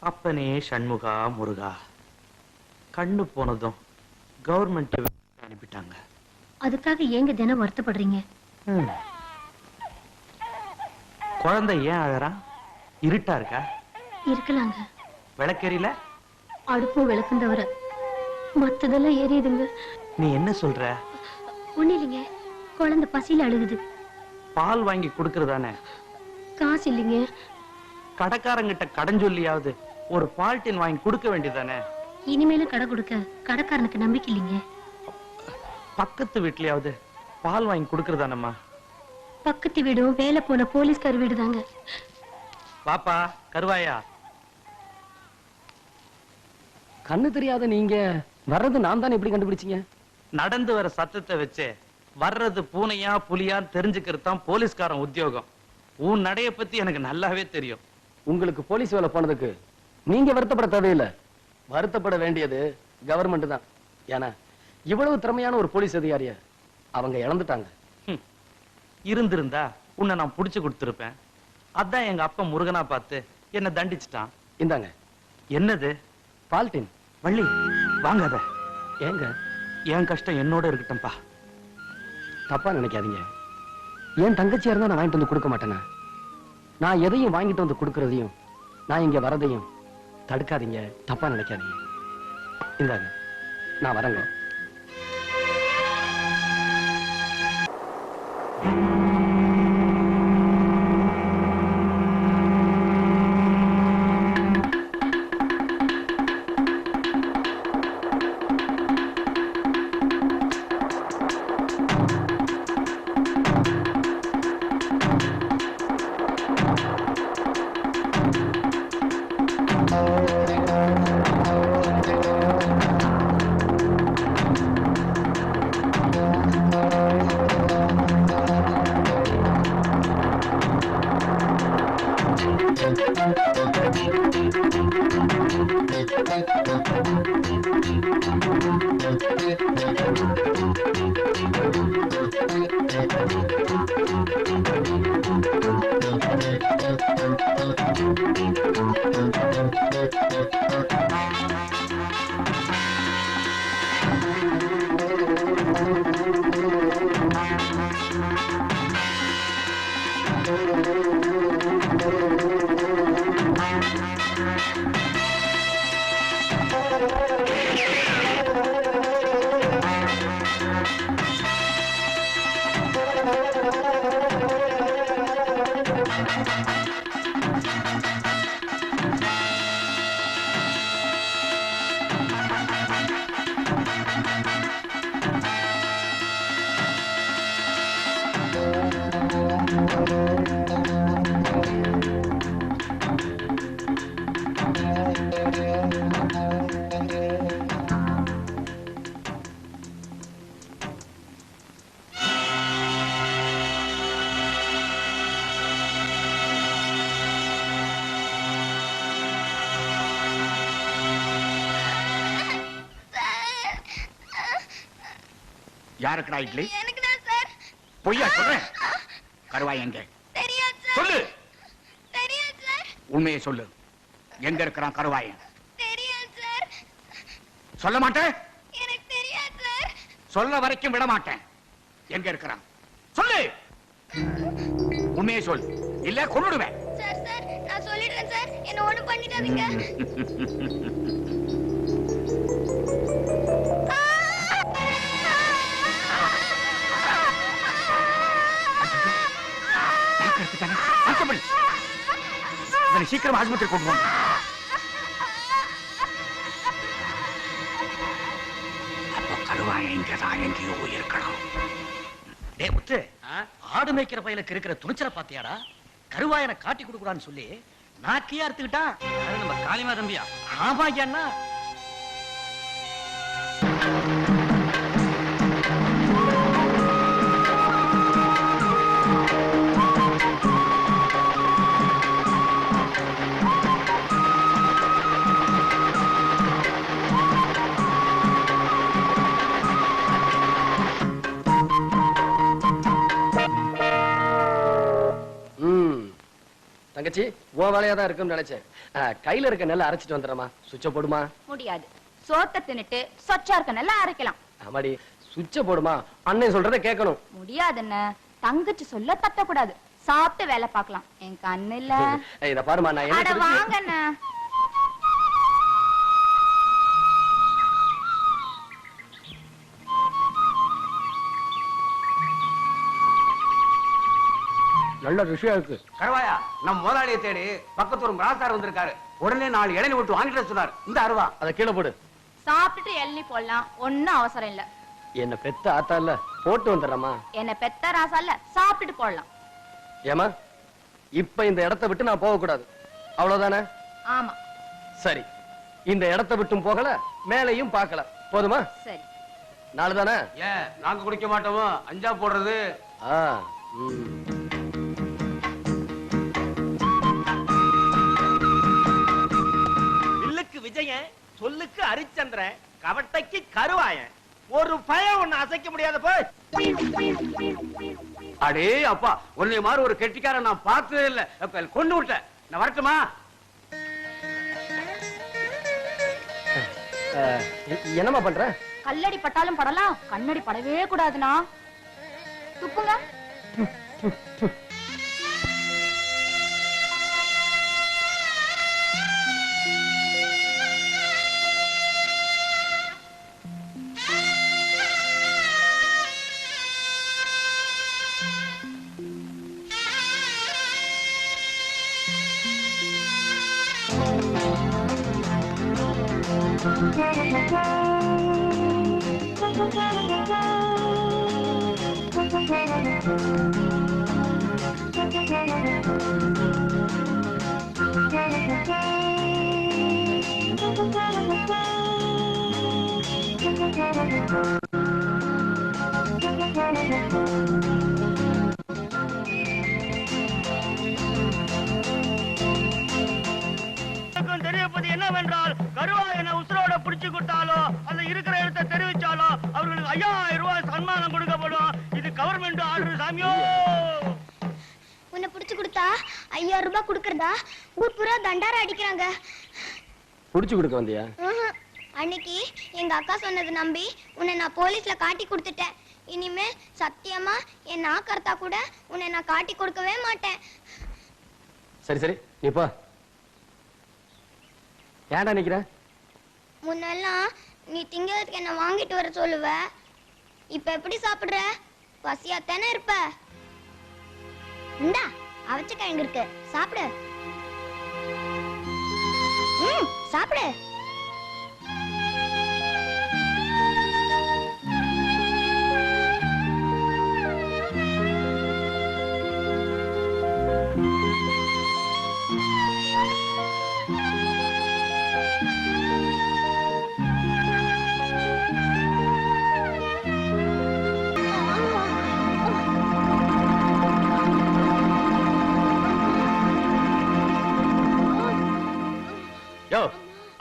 அப்பனே சண்முகா முருகா. கண்ணு போனதும் கவர்மெண்ட் அனுப்பிட்டாங்க. அதுக்காக ஏங்க தினம் வருத்தப்படுறீங்க. குழந்தை ஏன் அழறா? இருட்டா இருக்கா? இருக்கலாங்க. விளக்கெரியல அடுப்பும் விளக்கும் தவிர மத்ததெல்லாம் எரியுதுங்க நீ என்ன சொல்ற? ஒண்ணு இல்லைங்க. குழந்தை பசியில அழுகுது. பால் வாங்கி கொடுக்கறதானே? காசு இல்லைங்க. கடைக்காரங்கிட்ட கடன் சொல்லியாவது ஒரு பால் டின் வாங்கி கொடுக்க வேண்டியதானே இனிமேலும் கடை கொடுக்க கடைக்காரனுக்கு நம்பிக்கை இல்லைங்க. பக்கத்து வீட்லயாவது பால் வாங்கி கொடுக்கறதானம்மா? பக்கத்து வீடும் வேலை போன போலீஸ்கார் வீடு தாங்க பாப்பா கருவாயா. கண்ணு தெரியாத நீங்க வர்றது நான் தானே எப்படி கண்டுபிடிச்சீங்க? நடந்து வர சத்தத்தை வச்சு வர்றது பூனையா புலியான்னு தெரிஞ்சுக்கிறது தான் போலீஸ்காரன் உத்தியோகம். உன் நடைய பத்தி எனக்கு நல்லாவே தெரியும். உங்களுக்கு போலீஸ் வேலை போனதுக்கு நீங்க வருத்தப்பட தேவையில்லை வருத்தப்பட வேண்டியது கவர்மெண்ட் தான். ஏன்னா இவ்வளவு திறமையான ஒரு போலீஸ் அதிகாரிய அவங்க இழந்துட்டாங்க. இருந்திருந்தா உன்னை நான் புடிச்சு கொடுத்திருப்பேன். அதான் எங்க அப்பா முருகனா பார்த்து என்ன தண்டிச்சிட்டான். இந்தாங்க. என்னது? பால்டின் வள்ளி வாங்காத. ஏங்க? என் கஷ்டம் என்னோட இருக்கட்டும்பா. தப்பா நினைக்காதீங்க. என் தங்கச்சியா இருந்தா நான் வாங்கிட்டு வந்து கொடுக்க மாட்டேனா? நான் எதையும் வாங்கிட்டு வந்து கொடுக்கறதையும் நான் இங்க வரதையும் தடுக்காதீங்க. தப்பா நினைக்காதீங்க. இந்தாங்க நான் வரேங்க. யாருக்குடா இட்லி? பொய்யா சொல்றேன் கருவாய் எங்க? சொல்லு. உண்மையை சொல்லு. எங்க இருக்கிறான் கருவாயன்? சொல்ல மாட்டேன்? எனக்கு தெரியாது சொல்ல வரைக்கும் விட மாட்டேன். எங்க இருக்கிறான்? சொல்லு. உண்மையை சொல். இல்ல கொன்னுடுவேன். சார் சார் நான் சொல்லிடுறேன் சார் என்ன ஒண்ணும் பண்ணிடாதீங்க. இவனை சீக்கிரம் ஆஸ்பத்திரி கொண்டு போங்க. அப்போ கருவாயன் இங்கதான் எங்கேயோ இருக்கணும் டேய் முத்து ஆடு மேய்க்கிற பையலுக்கு இருக்கிற துணிச்சலை பாத்தியாடா கருவாயனை காட்டி கொடுக்குறான்னு சொல்லி நாக்கியா அறுத்துக்கிட்டான். நம்ம காளிமா தம்பியா? ஆமா ஐயா தங்கச்சி உன் வேலையா தான் இருக்குன்னு நினைச்சேன். கையில இருக்க நெல்லை அரைச்சிட்டு வந்துடுறமா சுவிட்ச போடுமா? முடியாது. சோத்த தின்னுட்டு சொச்சா இருக்க நல்லா அரைக்கலாம். ஆமாடி சுவிட்ச போடுமா? அண்ணன் சொல்றதை கேட்கணும். முடியாதுன்னு தங்கச்சி சொல்ல தட்டக்கூடாது. சாப்பிட்டு வேலை பார்க்கலாம். என் கண்ணு இல்ல இத பாருமா நான் வாங்கண்ணா. நல்ல விஷயம் இருக்கு. கருவாயா நம்ம முதலாளியை தேடி பக்கத்து ஒரு ராசார் வந்திருக்காரு. உடனே நாலு இளநீ விட்டு வாங்கிட்டு சொன்னார். இந்த அருவா. அத கீழே போடு. சாப்பிட்டுட்டு எள்ளி போடலாம். ஒண்ணும் அவசரம் இல்ல. என்ன பெத்த ஆத்தா இல்ல? போட்டு வந்துடுறமா என்ன பெத்த ராசா இல்ல. சாப்பிட்டுட்டு போடலாம். ஏமா இப்ப இந்த இடத்த விட்டு நான் போக கூடாது அவ்வளவுதானே? ஆமா. சரி. இந்த இடத்த விட்டும் போகல மேலையும் பார்க்கல. போதுமா? சரி. நாளு தானே ஏன் நாங்க குடிக்க மாட்டோமோ? அஞ்சா போடுறது. ஆ ம். விஜயன் சொல்லுக்கு ஹரிச்சந்திரன் கவட்டைக்கு கருவாயன். ஒரு பயம் ஒண்ணு அசைக்க முடியாத போய். அடே அப்பா உன்னை மாதிரி ஒரு கெட்டிக்காரன் நான் பார்த்ததே இல்ல. அப்ப கொண்டு விட்டேன் நான் வரட்டுமா? அஹ், எ- என்னம்மா பண்ற? கல்லடி பட்டாலும் படலாம் கண்ணடி படவே கூடாதுண்ணா. துப்புங்க. தெரியப்பது என்னவென்றால் கருவா என உசுரோட பிடிச்சு கொடுத்தாலோ அல்ல இருக்கிற இடத்தை தெரிவிச்சாலோ அவர்களுக்கு ஐயாயிரம் ரூபாய் சன்மானம் கொடுக்கப்படும். இது கவர்மெண்ட் ஆர்டர் சாமியோ. உன்னை புடிச்சு கொடுத்தா ஐயாயிரம் ரூபாய் கொடுக்கறதா? ஊர் பூரா தண்டாரம் அடிக்கிறாங்க. புடிச்சு கொடுக்க வந்தியா. அன்னைக்கு எங்க அக்கா சொன்னதை நம்பி உன்னை நான் போலீஸ்ல காட்டி கொடுத்துட்டேன். இனிமே சத்தியமா என் நாக்கர்த்தா கூட உன்னை நான் காட்டி கொடுக்கவே மாட்டேன். சரி சரி. நீ போ. ஏன்டா நிக்கிற? முன்னெல்லாம் நீ திங்கிறதுக்கு என்ன வாங்கிட்டு வர சொல்லுவ. இப்ப எப்படி சாப்பிடுற? பசியா தானே இருப்ப. இந்தா அவச்ச கிழங்கு இருக்கு. சாப்பிடு. ம் சாப்பிடு.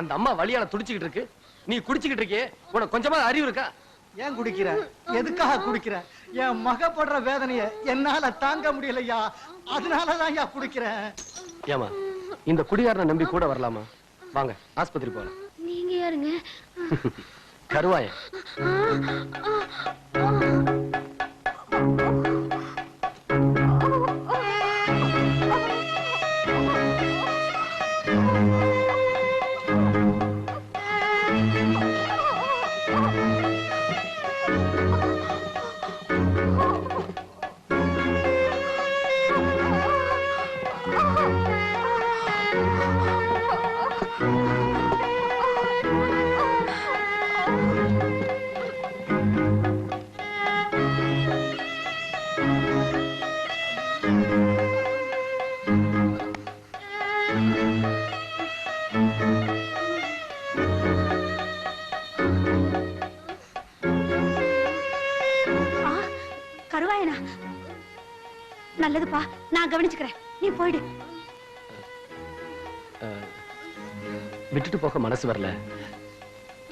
அந்த அம்மா வழியால துடிச்சுக்கிட்டு இருக்கு. நீ குடிச்சுக்கிட்டு இருக்கியே. உனக்கு கொஞ்சமா அறிவு இருக்கா? ஏன் குடிக்கிற? எதுக்காக குடிக்கிற? என் மக படுற வேதனைய என்னால தாங்க முடியலையா? அதனாலதான் ஐயா குடிக்கிறேன் ஏமா இந்த குடியாரனை நம்பி கூட வரலாமா? வாங்க ஆஸ்பத்திரி போலாம். நீங்க யாருங்க? கருவாயன். கருவாயனா? நல்லதுப்பா நான் கவனிச்சுக்கிறேன். நீ போயிடு. விட்டுட்டு போக மனசு வரல.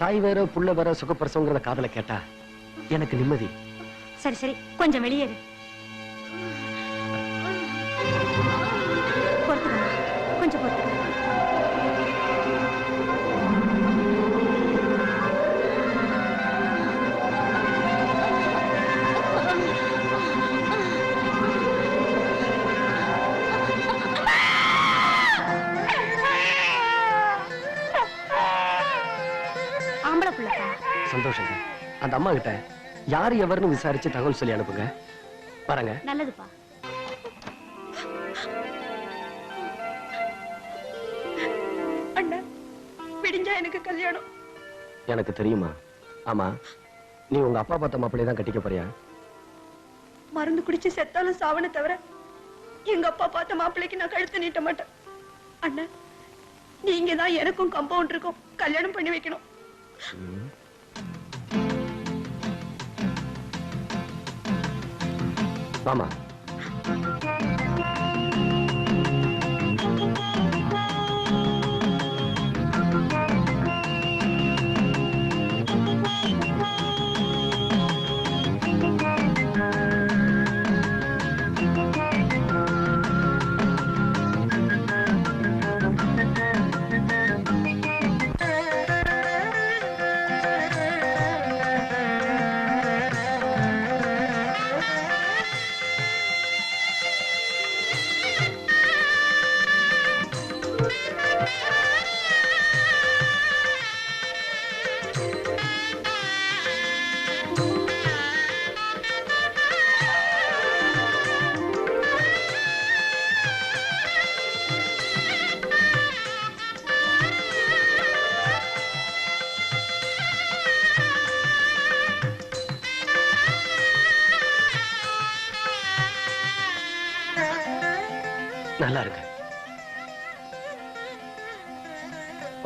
தாய் வேற புள்ள வேற சுகப்பிரசவங்கிறத காதல கேட்டா எனக்கு நிம்மதி. சரி சரி கொஞ்சம் வெளியேறு. அந்த அம்மா கிட்ட யார் எவர்னு விசாரிச்சு தகவல் சொல்லி அனுப்புங்க. வரங்க நல்லதுப்பா. அண்ணா விடிஞ்சா எனக்கு கல்யாணம். எனக்கு தெரியுமா? ஆமா. நீ உங்க அப்பா பார்த்த மாப்பிள்ளைய தான் கட்டிக்க போறியா? மருந்து குடிச்சு செத்தாலும் சாவன தவிர எங்க அப்பா பார்த்த மாப்பிள்ளைக்கு நான் கழுத்து நீட்ட மாட்டேன். அண்ணா நீங்க தான் எனக்கும் கம்பவுண்ட் இருக்கும். கல்யாணம் பண்ணி வைக்கணும். வாமா நல்லா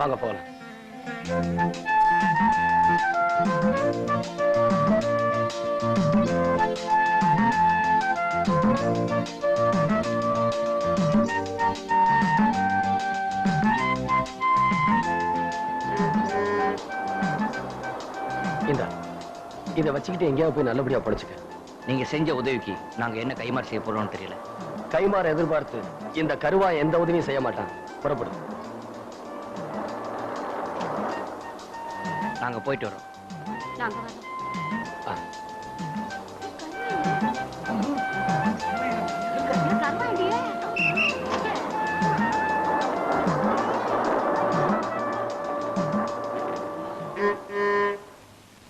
வாங்க போகலாம் இந்த இதை வச்சுக்கிட்டு எங்கேயாவது போய் நல்லபடியா படிச்சுக்க. நீங்க செஞ்ச உதவிக்கு நாங்க என்ன கைமாறு செய்ய போறோம்னு தெரியல. கைமாற எதிர்பார்த்து இந்த கருவா எந்த உதவியும் செய்ய மாட்டான். புறப்படு. நாங்கள் போயிட்டு வரோம் நாங்கள் வரோம்